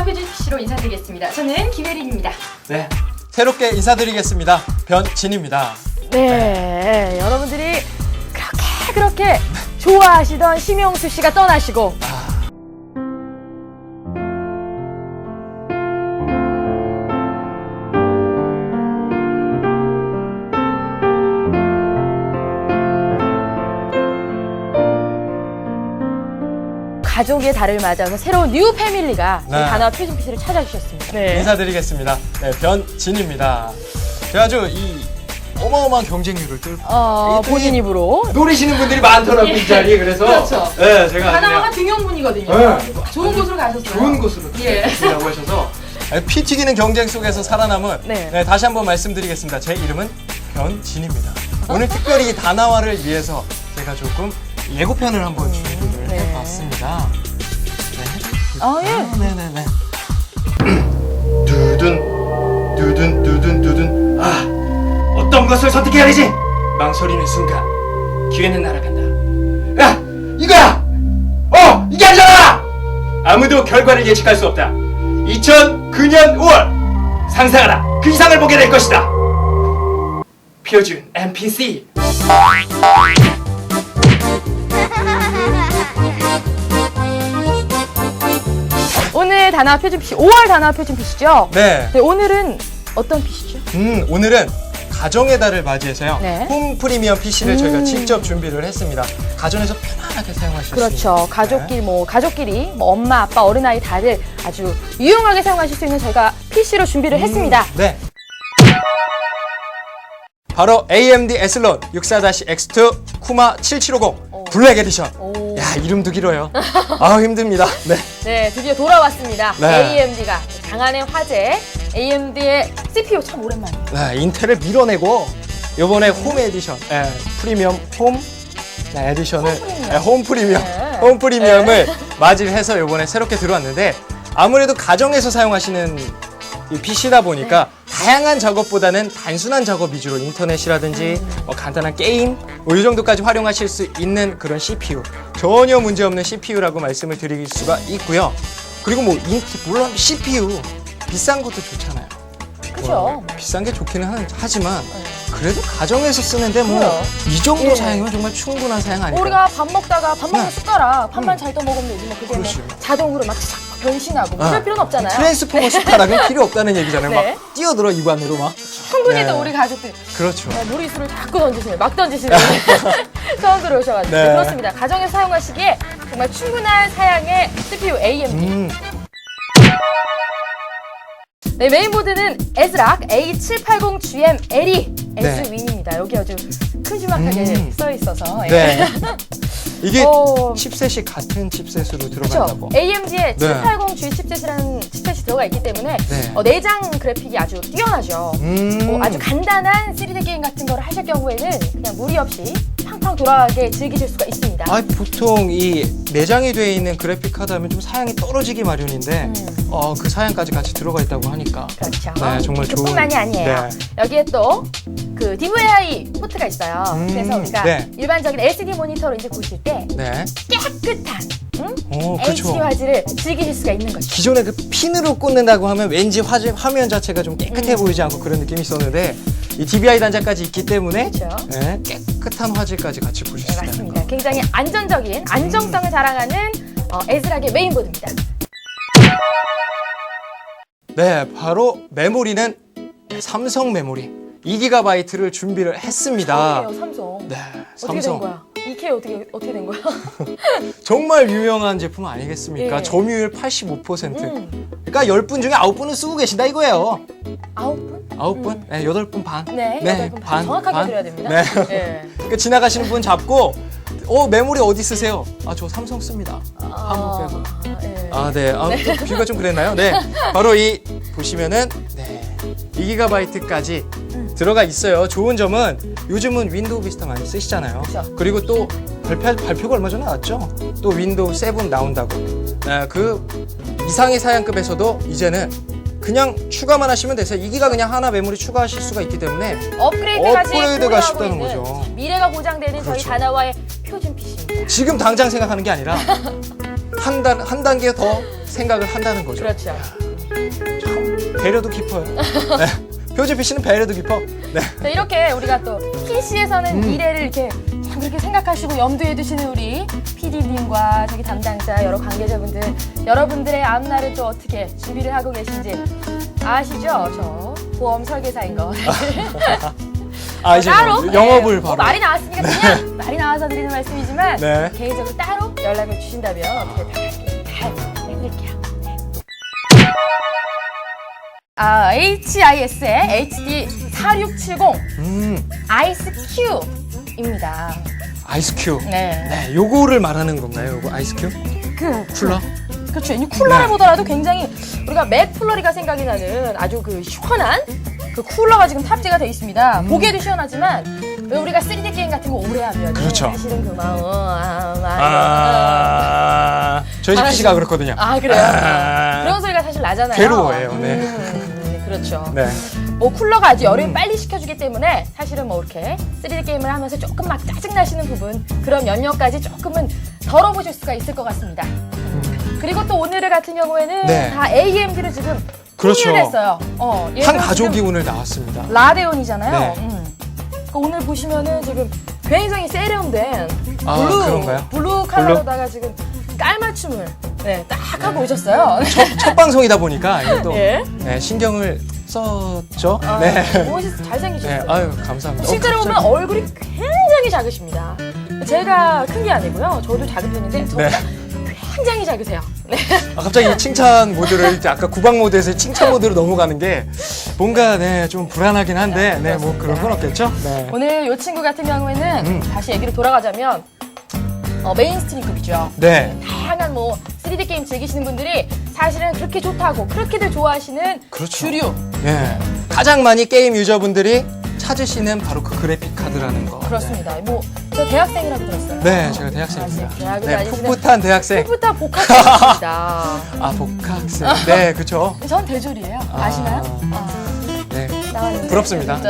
다나와 표준 PC로 인사드리겠습니다. 저는 김혜린입니다. 네. 새롭게 인사드리겠습니다. 변진입니다. 네, 여러분들이 그렇게 그렇게 좋아하시던 심영수 씨가 떠나시고 가족의 달을 맞아서 새로운 뉴 패밀리가 네. 단어 표준 PC를 찾아주셨습니다. 네. 인사드리겠습니다. 네, 변진입니다. 제가 아주 이 어마어마한 경쟁률을 뚫고 어, 이- 본인 입으로 노리시는 분들이 많더라고요, 이 자리에. 그래서 그렇죠. 네, 제가 다나와가 그냥 등용문이거든요. 네. 좋은 곳으로 가셨어요. 좋은 곳으로 예. 라고 하셔서 피 튀기는 경쟁 속에서 살아남은 네. 네, 다시 한번 말씀드리겠습니다. 제 이름은 변진입니다. 오늘 특별히 이 다나와를 위해서 제가 조금 예고편을 한번 준비를 네. 해봤습니다. 네. 아, 예. 아, 네네네. 두둔, 두둔, 두둔, 두둔. 아, 어떤 것을 선택해야 되지? 망설이는 순간 기회는 날아간다. 야, 이거야. 어, 이게 아니잖아. 아무도 결과를 예측할 수 없다. 2009년 5월 상상하라. 그 이상을 보게 될 것이다. 표준 NPC. 단어 표준 PC 5월 단어 표준 PC죠? 네. 네, 오늘은 어떤 PC죠? 음, 오늘은 가정의 달을 맞이해서요. 네. 홈 프리미엄 PC를 저희가 음. 직접 준비를 했습니다. 가정에서 편안하게 사용하실 수. 그렇죠. 가족끼리 뭐 가족끼리 뭐 엄마, 아빠, 어린아이 다들 아주 유용하게 사용하실 수 있는 저희가 PC로 준비를 했습니다. 네. 바로 AMD 에슬론 64-X2 쿠마 7750 블랙 에디션. 오. 야, 이름도 길어요. 아, 힘듭니다. 네. 네, 드디어 돌아왔습니다. 네. AMD가 장안의 화제 AMD의 CPU 참 오랜만이에요. 네, 인텔을 밀어내고 이번에 홈 에디션, 예, 프리미엄 홈 네, 에디션을 홈 프리미엄. 예, 홈 프리미엄, 네. 홈 프리미엄을 맞이를 해서 이번에 새롭게 들어왔는데 아무래도 가정에서 사용하시는 이 PC다 보니까 네. 다양한 작업보다는 단순한 작업 위주로 인터넷이라든지 음. 뭐 간단한 게임 뭐 이 정도까지 활용하실 수 있는 그런 CPU 전혀 문제 없는 CPU라고 말씀을 드릴 수가 있고요. 그리고 뭐 인, 물론 CPU 비싼 것도 좋잖아요. 그죠? 뭐 비싼 게 좋기는 하- 하지만 그래도 가정에서 쓰는데 뭐 그래요. 이 정도 예. 사양이면 정말 충분한 사양 아닐까? 우리가 밥 먹다가 밥 먹는 네. 숟가락 밥만 잘 떠먹으면 되지 뭐 그게 뭐 그렇죠. 자동으로 막싹 변신하고 뭐 아, 그럴 필요는 없잖아요. 트랜스포머 숟가락은 필요 없다는 얘기잖아요. 네. 막 뛰어들어 입안으로 막. 충분히 네. 또 우리 가족들 그렇죠. 네, 무리수를 자꾸 던지시는 막 던지시는 처음 들어오셔가지고 네. 네, 그렇습니다. 가정에서 사용하시기에 정말 충분한 사양의 CPU AMD. 음, 네, 메인보드는 에즈락 A780GM LE 네. S윈입니다. 여기 아주 큼지막하게 음. 써 있어서. 예. 네. 이게 어, 칩셋이 같은 칩셋으로 그렇죠. 들어간다고. AMD의 네. 780G 칩셋이라는 칩셋이 들어가 있기 때문에 네. 어, 내장 그래픽이 아주 뛰어나죠. 음. 뭐 아주 간단한 3D 게임 같은 거를 하실 경우에는 그냥 무리 없이 팡팡 돌아가게 즐기실 수가 있습니다. 아, 보통 이 내장이 되어 있는 그래픽 카드 하면 좀 사양이 떨어지기 마련인데 음. 어, 그 사양까지 같이 들어가 있다고 하니까 그렇죠. 네, 정말 좋은- 그뿐만이 아니에요. 네. 여기에 또 그 DVI 포트가 있어요. 음, 그래서 우리가 네. 일반적인 LCD 모니터로 이제 보실 때 네. 깨끗한 응? 오, HD 그렇죠. 화질을 즐기실 수가 있는 거죠. 기존에 그 핀으로 꽂는다고 하면 왠지 화질, 화면 자체가 좀 깨끗해 음. 보이지 않고 그런 느낌이 있었는데 이 DVI 단자까지 있기 때문에 그렇죠. 네, 깨끗한 화질까지 같이 보실 네, 수 있는 맞습니다. 굉장히 안전적인 안정성을 자랑하는 어, 에즈락의 메인보드입니다. 네, 바로 메모리는 삼성 메모리 2GB를 준비를 했습니다. 처음이에요, 삼성. 네, 어떻게 된 삼성 거야? 이게 어떻게 어떻게 된 거야? 정말 유명한 제품 아니겠습니까? 예. 점유율 85%. 음, 그러니까 10분 중에 9분은 쓰고 계신다 이거예요. 아홉 분? 9분? 네, 8분 반. 네, 여덟 분 반. 정확하게 드려야 됩니다. 네. 네. 그러니까 지나가시는 분 잡고 어, 메모리 어디 쓰세요? 아, 저 삼성 씁니다. 아, 한번 빼고. 예. 아, 네. 아, 좀 비유가 좀 그랬나요? 네. 바로 이 보시면은 네. 2GB까지 들어가 있어요. 좋은 점은 요즘은 윈도우 비스타 많이 쓰시잖아요. 그렇죠. 그리고 또 발표, 발표가 얼마 전에 나왔죠. 또 윈도우 7 나온다고. 네, 그 이상의 사양급에서도 이제는 그냥 추가만 하시면 돼서 2기가 그냥 하나 메모리 추가하실 수가 있기 때문에 업그레이드까지 업그레이드가 고려하고 쉽다는 있는 거죠. 미래가 보장되는 저희 그렇죠. 다나와의 표준 PC입니다. 지금 당장 생각하는 게 아니라 한 단, 한 단계 더 생각을 한다는 거죠. 그렇죠. 참 배려도 깊어요. 네. 표준 PC는 배려도 깊어. 네. 자, 이렇게 우리가 또 PC에서는 음. 미래를 이렇게 참 그렇게 생각하시고 염두에 두시는 우리 PD님과 저기 담당자 여러 관계자분들 여러분들의 앞날을 또 어떻게 준비를 하고 계신지 아시죠? 저 보험 설계사인 거. 아 이제 따로 영업을 네, 뭐 바로. 말이 나왔으니까 그냥 말이 나와서 드리는 말씀이지만 네. 개인적으로 따로 연락을 주신다면 어떻게 잘 해드릴게요. 네. 아, HIS의 HD 4670 음 아이스 큐입니다. 아이스 큐. 네. 네, 요거를 말하는 건가요? 요거 아이스 큐? 그 쿨러? 그렇죠. 이 쿨러를 네. 보더라도 굉장히 우리가 맥플러리가 생각이 나는 아주 그 시원한 그 쿨러가 지금 탑재가 되어 있습니다. 보기에도 시원하지만 왜 우리가 3D 게임 같은 거 오래 하면 그렇죠. 사실은 그 마음 아, 많이 아 저희 집 PC가 그렇거든요. 아 그래요? 아. 그런 소리가 사실 나잖아요. 괴로워해요, 네. 음, 네, 그렇죠. 네. 뭐 쿨러가 아주 열을 빨리 식혀주기 때문에 사실은 뭐 이렇게 3D 게임을 하면서 조금 막 짜증 나시는 부분 그런 연료까지 조금은 덜어보실 수가 있을 것 같습니다. 그리고 또 오늘 같은 경우에는 네. 다 AMD를 지금 그렇죠. 했어요. 어, 한 가족이 오늘 나왔습니다. 라데온이잖아요. 네. 음. 그러니까 오늘 보시면은 지금 굉장히 세련된 아, 블루 그런가요? 블루 컬러로다가 지금 깔맞춤을 네, 딱 하고 오셨어요. 첫, 첫 방송이다 보니까 또 예. 네, 신경을 썼죠. 아, 네. 멋있 잘생기셨어요. 네, 아유 감사합니다. 어, 실제로 보면 갑자기- 얼굴이 굉장히 작으십니다. 제가 큰 게 아니고요. 저도 작은 편인데 저보다 굉장히 작으세요. 네. 아, 갑자기 이 칭찬 모드를 이제 아까 구박 모드에서 칭찬 모드로 넘어가는 게 뭔가 네, 좀 불안하긴 한데 네, 뭐 그런 건 없겠죠? 네. 오늘 이 친구 같은 경우에는 음. 다시 얘기를 돌아가자면 어, 메인스트림 급이죠. 네. 다양한 뭐 3D 게임 즐기시는 분들이 사실은 그렇게 좋다고 그렇게들 좋아하시는 그렇죠. 주류 예. 가장 많이 게임 유저분들이 찾으시는 바로 그 그래픽 카드라는 거. 그렇습니다. 뭐 저 대학생이라고 들었어요. 네, 제가 대학생입니다. 아, 대학을 네, 다니시는 풋풋한 대학생. 풋풋한 복학생입니다. 아, 복학생. 네, 그렇죠. 전 대졸이에요. 아. 아시나요? 아, 네. 나왔는데 부럽습니다.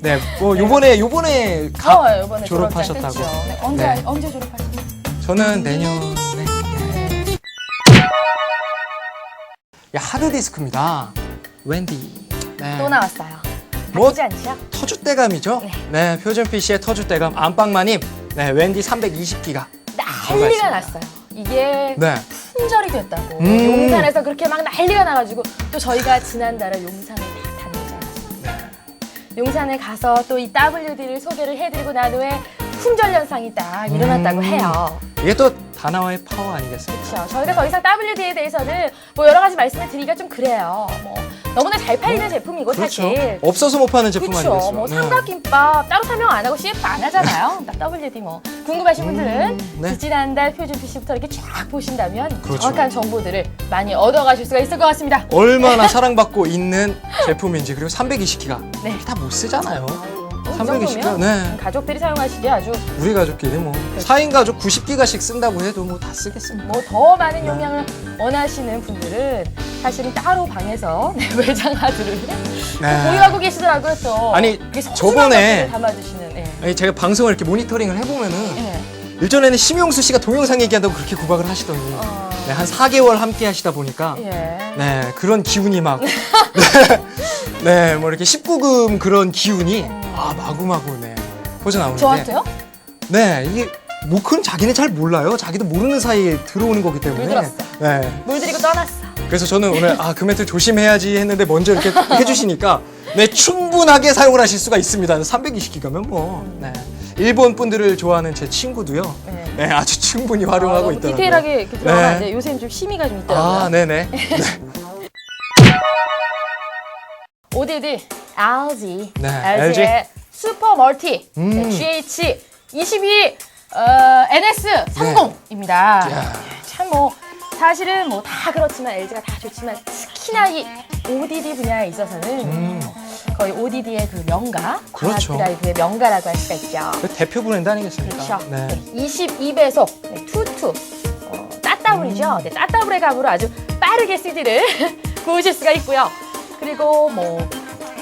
네, 뭐 요번에 요번에 가, 어, 이번에 졸업하셨다고. 졸업장 뗐죠. 네, 언제 네. 언제 졸업하셨어요? 저는 내년 하드디스크입니다. 웬디. 네. 또 나왔어요. 뭐 나쁘지 않죠? 터줏대감이죠? 네. 네, 표준 PC의 터줏대감 안방마님. 네, 웬디 320기가. 난리가. 났어요. 이게 네. 품절이 됐다고. 음. 용산에서 그렇게 막 난리가 나가지고 또 저희가 지난달에 용산을 다 다녔잖아요. 용산에 가서 또 이 WD를 소개를 해드리고 난 후에 품절 현상이 딱 일어났다고 음. 해요. 이게 또 다나와의 파워 아니겠습니까? 그렇죠. 저희가 더 이상 WD에 대해서는 뭐 여러 가지 말씀을 드리기가 좀 그래요. 뭐 너무나 잘 팔리는 제품이고 그렇죠. 사실. 없어서 못 파는 제품 그렇죠. 아니겠어요? 뭐 네. 삼각김밥 따로 설명 안 하고 CF 안 하잖아요. 나 WD 뭐 궁금하신 분들은 네. 지난달 표준 PC부터 이렇게 쫙 보신다면 그렇죠. 정확한 정보들을 많이 얻어가실 수가 있을 것 같습니다. 얼마나 사랑받고 있는 제품인지 그리고 320기가 네. 다 못 쓰잖아요. 이 320기가 정도면 네. 가족들이 사용하시기에 아주 우리 가족끼리 뭐 그렇죠. 4인 가족 90기가씩 쓴다고 해도 뭐 다 쓰겠습니다. 뭐 더 많은 용량을 원하시는 분들은 사실은 따로 방에서 네, 외장 하드를 네. 보유하고 계시더라고요 또. 아니, 이게 소중한 저번에 것들을 담아주시는. 예. 아니, 제가 방송을 이렇게 모니터링을 해보면은 예. 일전에는 심용수 씨가 동영상 얘기한다고 그렇게 구박을 하시더니 어. 네, 한 4개월 함께 하시다 보니까 예. 네 그런 기운이 막 네, 뭐 이렇게 19금 그런 기운이 아 마구마구 네 퍼져 나오는데 저한테요? 네 이게 뭐 그건 자기는 잘 몰라요 자기도 모르는 사이에 들어오는 거기 때문에 물들었어. 네 물들이고 떠났어. 그래서 저는 오늘 아그 멘트 조심해야지 했는데 먼저 이렇게 해주시니까 네 충분하게 사용을 하실 수가 있습니다 320기가면 뭐 네. 일본 분들을 좋아하는 제 친구도요 네. 네 아주 충분히 활용하고 아, 너무 있더라고요 디테일하게 이렇게 들어가면 안 네. 요새는 좀 심의가 좀 있더라고요. 아 네네 ODD LG, 네, LG의 슈퍼 멀티 음. 네, GH 22 어, NS 30입니다. 야. 참뭐 사실은 뭐 다 그렇지만 LG가 다 좋지만 특히나 이 ODD 분야에 있어서는 음, 거의 ODD의 그 명가, 그렇죠. 드라이브의 명가라고 할 수가 있죠. 그 대표 브랜드 아니겠습니까 그렇죠. 네. 네, 22배속 네, 투투 어, 따따블이죠. 네, 따따블의 감으로 아주 빠르게 CD를 구우실 수가 있고요. 그리고 뭐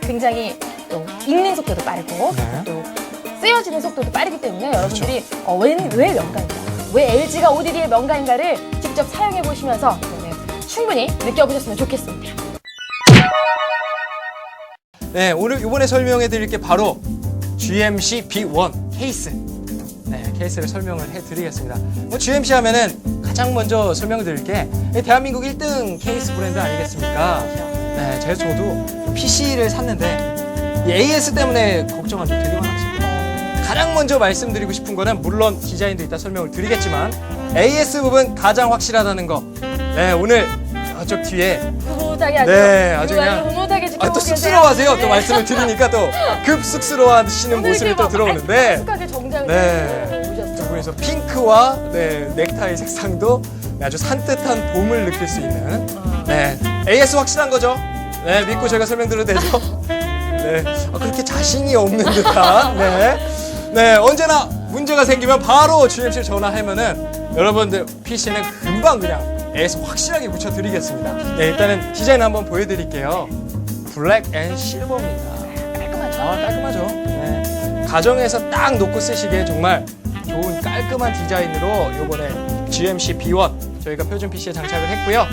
굉장히 또 읽는 속도도 빠르고 네. 또 쓰여지는 속도도 빠르기 때문에 여러분들이 어, 왜, 왜 명가인가? 왜 LG가 ODD의 명가인가를 직접 사용해 보시면서 충분히 느껴보셨으면 좋겠습니다. 네, 오늘 이번에 설명해 드릴 게 바로 GMC B1 케이스. 네, 케이스를 설명을 해 드리겠습니다. 뭐 GMC 하면은 가장 먼저 설명드릴 게 대한민국 1등 케이스 브랜드 아니겠습니까? 네, 제가 저도 PC를 샀는데 이 AS 때문에 걱정한 점 되게 많았습니다. 가장 먼저 말씀드리고 싶은 거는 물론 디자인도 이따 설명을 드리겠지만 AS 부분 가장 확실하다는 거. 네, 오늘 저쪽 뒤에 흐뭇하게 아주 네, 아주 그냥- 흐뭇하게 아, 또. 쑥스러워하세요. 또 네. 말씀을 드리니까 또 급 쑥스러워하시는 모습이 또막 들어오는데 정장을 네. 두. 분이서 핑크와 네, 넥타이 색상도 아주 산뜻한 봄을 느낄 수 있는 네, AS 확실한 거죠. 네, 믿고 제가 설명드려도 되죠. 네, 아, 그렇게 자신이 없는 듯한 네, 네, 언제나 문제가 생기면 바로 GMC 전화하면은 여러분들 PC는 금방 그냥 AS 확실하게 붙여드리겠습니다. 네, 일단은 디자인 한번 보여드릴게요. 블랙 앤 실버입니다. 깔끔하죠? 아 깔끔하죠. 네. 가정에서 딱 놓고 쓰시기에 정말 좋은 깔끔한 디자인으로 이번에 GMC B1 저희가 표준 PC에 장착을 했고요.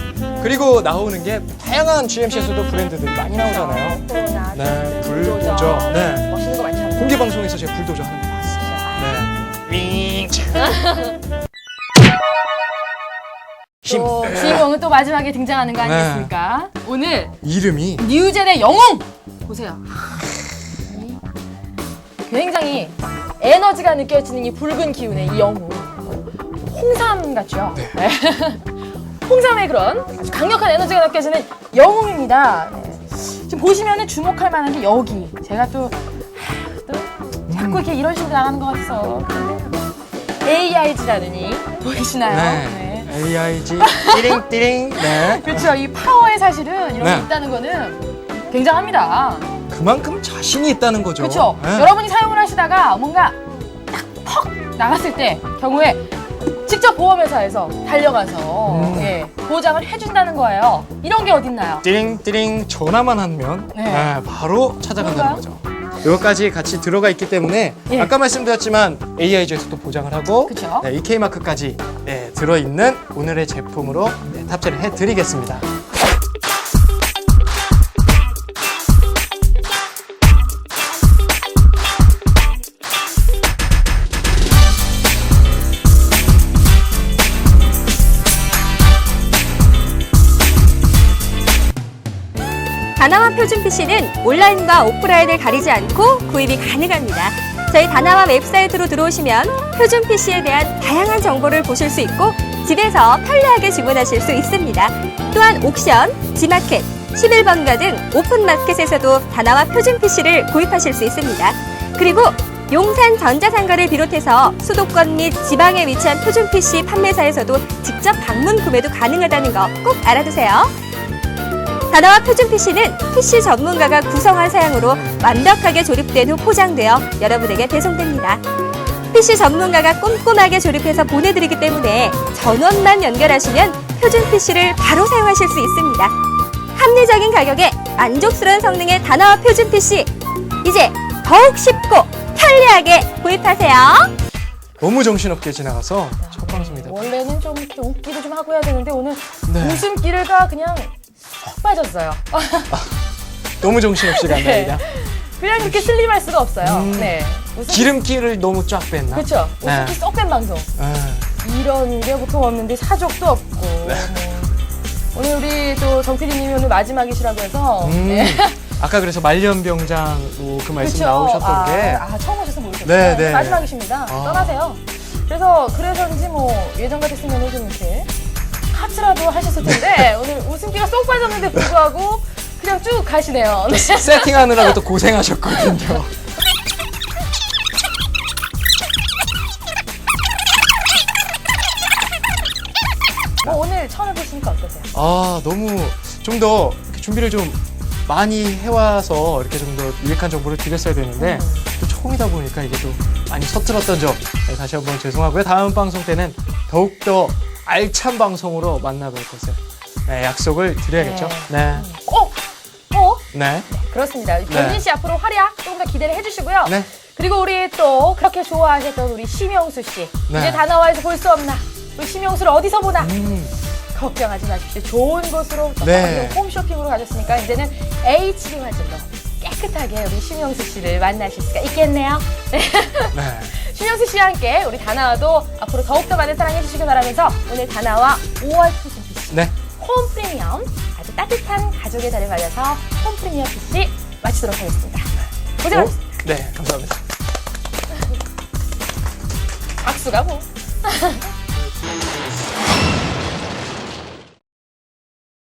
그리고 나오는 게 다양한 GMC에서도 브랜드들이 많이 나오잖아요. 코로나, 네, 불도저. 네. 멋있는 거 많잖아요. 공개 방송에서 제가 불도저 하는 거 봤어요. 네. 힘. 또 주인공은 또 마지막에 등장하는 거 네. 아니겠습니까? 오늘 이름이 뉴젠의 영웅 보세요. 이 굉장히 에너지가 느껴지는 이 붉은 기운의 이 영웅 홍삼 같죠? 네. 홍삼의 그런 아주 강력한 에너지가 느껴지는 영웅입니다. 네. 지금 보시면은 주목할 만한 게 여기 제가 또, 하, 또 자꾸 이렇게 이런 식으로 나가는 것 같아서 이 보이시나요? 네. AIG 띠링 띠링 네. 그렇죠. 이 파워에 사실은 이런 네. 게 있다는 거는 굉장합니다. 그만큼 자신이 있다는 거죠. 그렇죠. 네. 여러분이 사용을 하시다가 뭔가 딱 퍽 나갔을 때 경우에 직접 보험회사에서 달려가서 음. 예, 보장을 해준다는 거예요. 이런 게 어딨나요? 띠링 띠링 전화만 하면 네. 네, 바로 찾아간다는? 거죠. 이것까지 같이 들어가 있기 때문에 예. 아까 말씀드렸지만 AIG에서도 보장을 하고 그쵸. 네, EK 마크까지 네, 들어있는 오늘의 제품으로 네, 탑재를 해드리겠습니다. 다나와 표준 PC는 온라인과 오프라인을 가리지 않고 구입이 가능합니다. 저희 다나와 웹사이트로 들어오시면 표준 PC에 대한 다양한 정보를 보실 수 있고 집에서 편리하게 주문하실 수 있습니다. 또한 옥션, 지마켓, 11번가 등 오픈마켓에서도 다나와 표준 PC를 구입하실 수 있습니다. 그리고 용산 전자상가를 비롯해서 수도권 및 지방에 위치한 표준 PC 판매사에서도 직접 방문 구매도 가능하다는 거 꼭 알아두세요. 다나와 표준 PC는 PC 전문가가 구성한 사양으로 완벽하게 조립된 후 포장되어 여러분에게 배송됩니다. PC 전문가가 꼼꼼하게 조립해서 보내드리기 때문에 전원만 연결하시면 표준 PC를 바로 사용하실 수 있습니다. 합리적인 가격에 만족스러운 성능의 다나와 표준 PC 이제 더욱 쉽고 편리하게 구입하세요. 너무 정신없게 지나가서 첫 방송이다. 원래는 좀 이렇게 웃기도 좀 하고 해야 되는데 오늘 네. 웃음기가 그냥 쏙 빠졌어요. 너무 정신없이 갔네 네. 그냥. 이렇게 슬림할 수가 없어요. 음. 네. 웃음, 기름기를 너무 쫙 뺐나? 그렇죠. 네. 웃음기 쏙 뺀 방송. 네. 이런 게 보통 없는데 사족도 없고 뭐. 오늘 우리 또 정PD님이 오늘 마지막이시라고 해서 음, 네. 아까 그래서 말년병장도 그 말씀 그쵸? 나오셨던 아, 게 아 처음 오셔서 모르겠어요 네, 네. 마지막이십니다 아. 떠나세요 그래서 그래서인지 뭐 예전 같았으면 좀 이렇게 하트라도 하셨을 텐데 오늘 웃음기가 쏙 빠졌는데 불구하고 그냥 쭉 가시네요 네. 세팅하느라고 또 고생하셨거든요. 뭐 오늘 처음 해보시니까 어떠세요? 아 너무 좀 더 준비를 좀 많이 해와서 이렇게 좀 더 유익한 정보를 드렸어야 되는데 또 처음이다 보니까 이게 또 많이 서툴었던 점 네, 다시 한번 죄송하고요. 다음 방송 때는 더욱 더 알찬 방송으로 만나뵐 것을 네, 약속을 드려야겠죠. 네, 어? 어? 네, 그렇습니다 변진 씨 앞으로 활약 조금 더 기대를 해주시고요 네. 그리고 우리 또 그렇게 좋아하셨던 우리 심영수 씨 네. 이제 다나와에서 볼 수 없나 우리 심영수를 어디서 보나 음, 걱정하지 마십시오. 좋은 곳으로 또 네. 홈쇼핑으로 가셨으니까 이제는 HD 화질로 깨끗하게 우리 심영수 씨를 만나실 수가 있겠네요. 네. 네. 심영수 씨와 함께 우리 다나와도 앞으로 더욱더 많은 사랑해 주시길 바라면서 오늘 다나와 5월 표준 PC 네. 홈 프리미엄 아주 따뜻한 가족의 달을 맞아서 홈 프리미엄 PC 마치도록 하겠습니다. 고생하셨습니다. 오, 네, 감사합니다. 악수가 뭐.